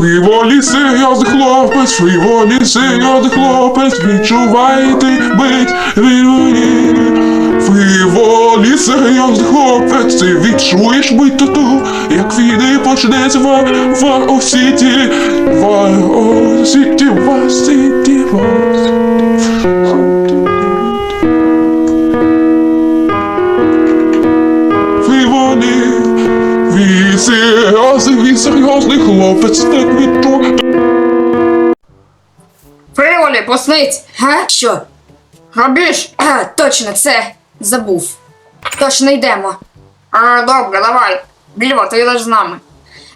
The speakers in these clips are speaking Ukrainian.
Фріволі серйозний хлопець, фріволі серйозний хлопець, відчувайте бить фріволі. Фріволі серйозний хлопець, ти відчуєш бить тату, як війни почнеться в Вар Осіті, Вар Осіті, він серйозний хлопець, так відчує. Фріволі, поснить! Га? Що? Грабіж! А, точно, це забув. Точно йдемо. А, добре, давай. Більво, ти йдеш з нами.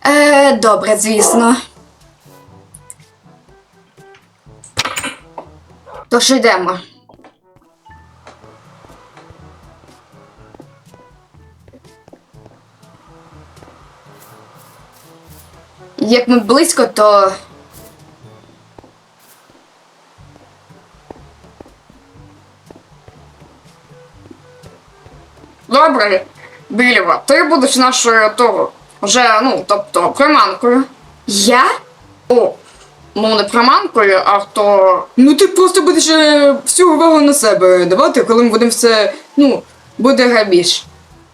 Е, добре, звісно. Тож йдемо. Як ми близько, то. Добре, Більва, ти будеш нашою того. Вже, ну, тобто, приманкою. Я? О, ну не приманкою, а хто. Ну ти просто будеш е, всю увагу на себе давати, коли ми будемо все, ну, буде грабіж.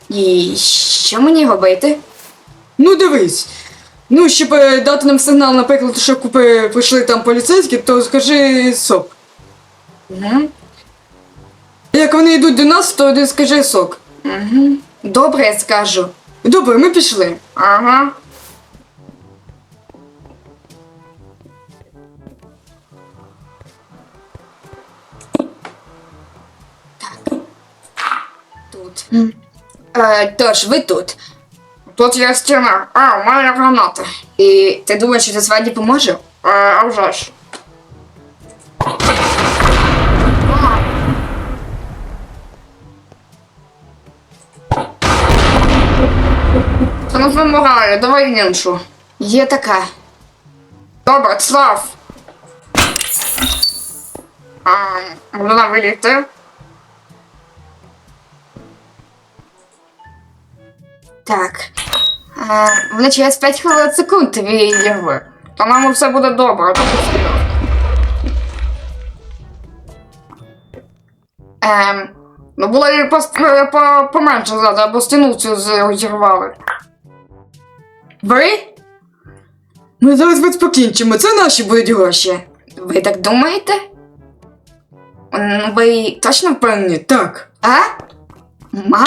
І що мені робити? Ну дивись. Ну, щоб е, дати нам сигнал, наприклад, що купи прийшли там поліцейські, то скажи сок. Угу. Як вони йдуть до нас, то ти скажи сок. Угу. Добре, я скажу. Добре, ми пішли. Ага. Тут. Е, тож, ви тут. Тут є стіна. А, у мене граната. І ти думаєш, що це свадьбі поможе? Е, а вже ж. Це не вимагає, давай іншу. Є така. Добре, слав. А, можна виліти? Так. Е, вони через 5 хвилин секунд відірви. То нам все буде добре, то. Ем, Ну було і е, по- поменше ззаду, або стіну цю з- зірвали. ви? Ми зараз без покінчимо, це наші будуть гроші. Ви так думаєте? М, Ви точно впевнені? Так. А? Ма?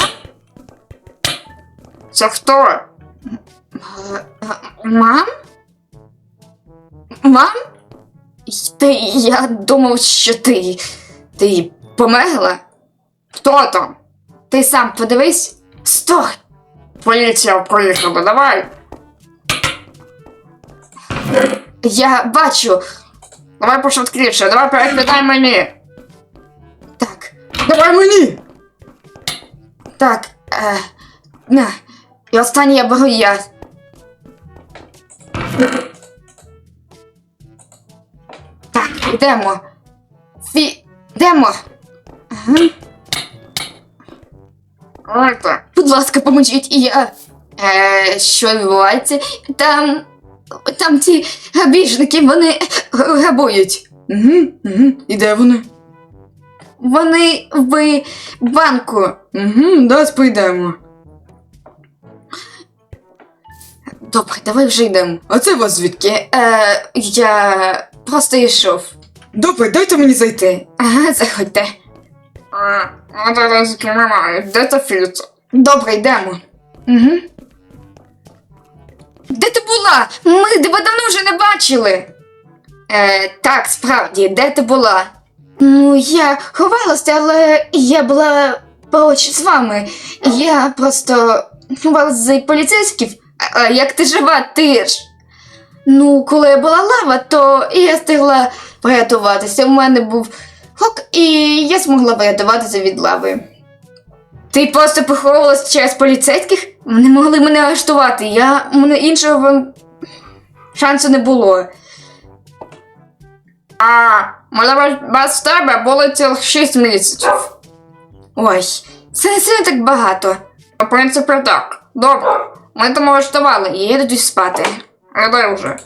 Це хто? Мам? Мам? Ти, я думав, що ти. Ти померла? Хто там? Ти сам подивись. Стой! Поліція приїхала, давай. Я бачу. Давай пошвидкіше, давай перекидай мені. Так, Давай мені! так. Е, на. І останнє я беру я. Так, йдемо. Фі. Йдемо. Ага. Давайте. Будь ласка, поможіть і я. Е, що відбувається? Там. Там ці грабіжники, вони грабують. Угу, угу. І де вони? Вони в банку. Угу, давай поїдемо. Добре, давай вже йдемо. А це вас звідки? Е, я просто йшов. Добре, дайте мені зайти. Ага, заходьте. Де та фільтр? Добре, йдемо. Угу. Де ти була? Ми тебе давно вже не бачили. Е, так, справді, де ти була? Ну, я ховалася, але я була поруч з вами. Я просто ховалася за поліцейських. А, як ти жива, ти ж? Ну, коли була лава, то я встигла врятуватися. У мене був хок, і я змогла врятуватися від лави. Ти просто поховалась через поліцейських? Вони могли мене арештувати. Я у мене іншого шансу не було. А, мене без тебе було цілих 6 місяців. Ой, це не сильно так багато. В принципі, так. Добре. Ми тому влаштували, я йду спати. Давай вже.